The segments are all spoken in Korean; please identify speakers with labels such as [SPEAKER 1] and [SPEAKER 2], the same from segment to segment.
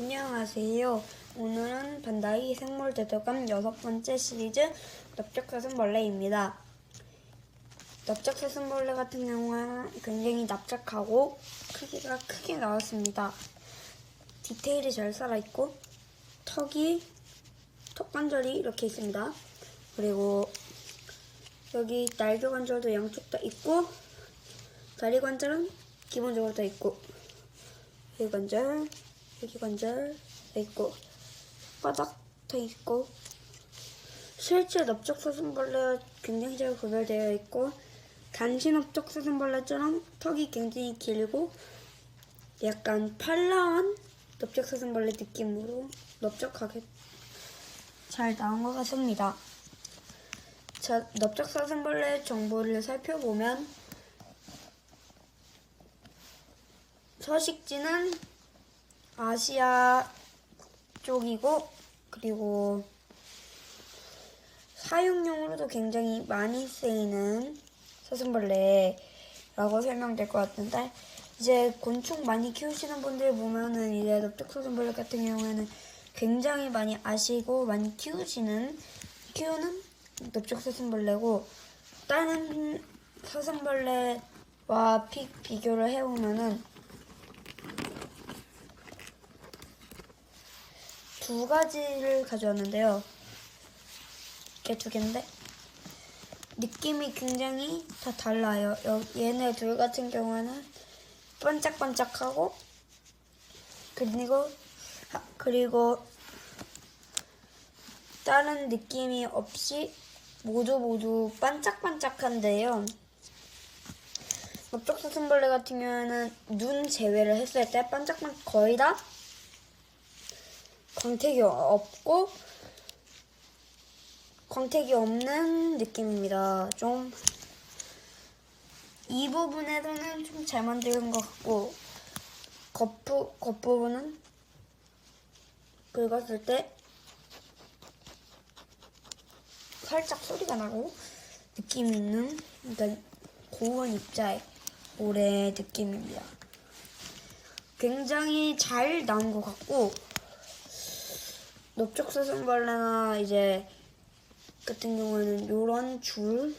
[SPEAKER 1] 안녕하세요. 오늘은 반다이 생물 대도감 여섯 번째 시리즈 넓적사슴벌레입니다. 넓적사슴벌레 같은 경우는 굉장히 납작하고 크기가 크게 나왔습니다. 디테일이 잘 살아있고 턱이 턱 관절이 이렇게 있습니다. 그리고 여기 날개 관절도 양쪽 다 있고 다리 관절은 기본적으로 다 있고 여기 관절, 여기 관절 다 있고 바닥 다 있고 실제 넓적사슴벌레와 굉장히 잘 구별되어 있고 단신 넓적사슴벌레처럼 턱이 굉장히 길고 약간 팔라한 넓적사슴벌레 느낌으로 넓적하게 잘 나온 것 같습니다. 자, 넓적사슴벌레 정보를 살펴보면 서식지는 아시아 쪽이고 그리고 사육용으로도 굉장히 많이 쓰이는 사슴벌레라고 설명될 것 같은데 이제 곤충 많이 키우시는 분들 보면은 이제 넓적사슴벌레 같은 경우에는 굉장히 많이 아시고 많이 키우시는 키우는 넓적사슴벌레고 다른 사슴벌레와 비, 비교를 해보면은 두 가지를 가져왔는데요. 이게 두 개인데 느낌이 굉장히 다 달라요. 여- 얘네 둘 같은 경우는 반짝반짝하고 그리고 하- 그리고 다른 느낌이 없이 모두 모두 반짝반짝한데요. 넓적사슴벌레 같은 경우는 눈 제외를 했을 때 반짝반짝 거의 다 광택이 없고 광택이 없는 느낌입니다. 좀 이 부분에서는 좀 잘 만든 것 같고 겉부 겉부분은 긁었을 때 살짝 소리가 나고 느낌 있는 그러니까 고운 입자의 모래 느낌입니다. 굉장히 잘 나온 것 같고 넓적사슴벌레나 이제 같은 경우에는 요런 줄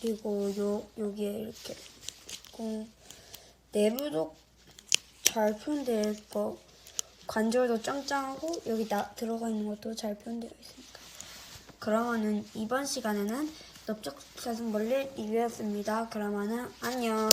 [SPEAKER 1] 그리고 요 여기에 이렇게 내부도 잘 표현되어 있고 관절도 짱짱하고 여기 나 들어가 있는 것도 잘 표현되어 있습니다. 그러면은 이번 시간에는 넓적사슴벌레 리뷰였습니다. 그러면은 안녕.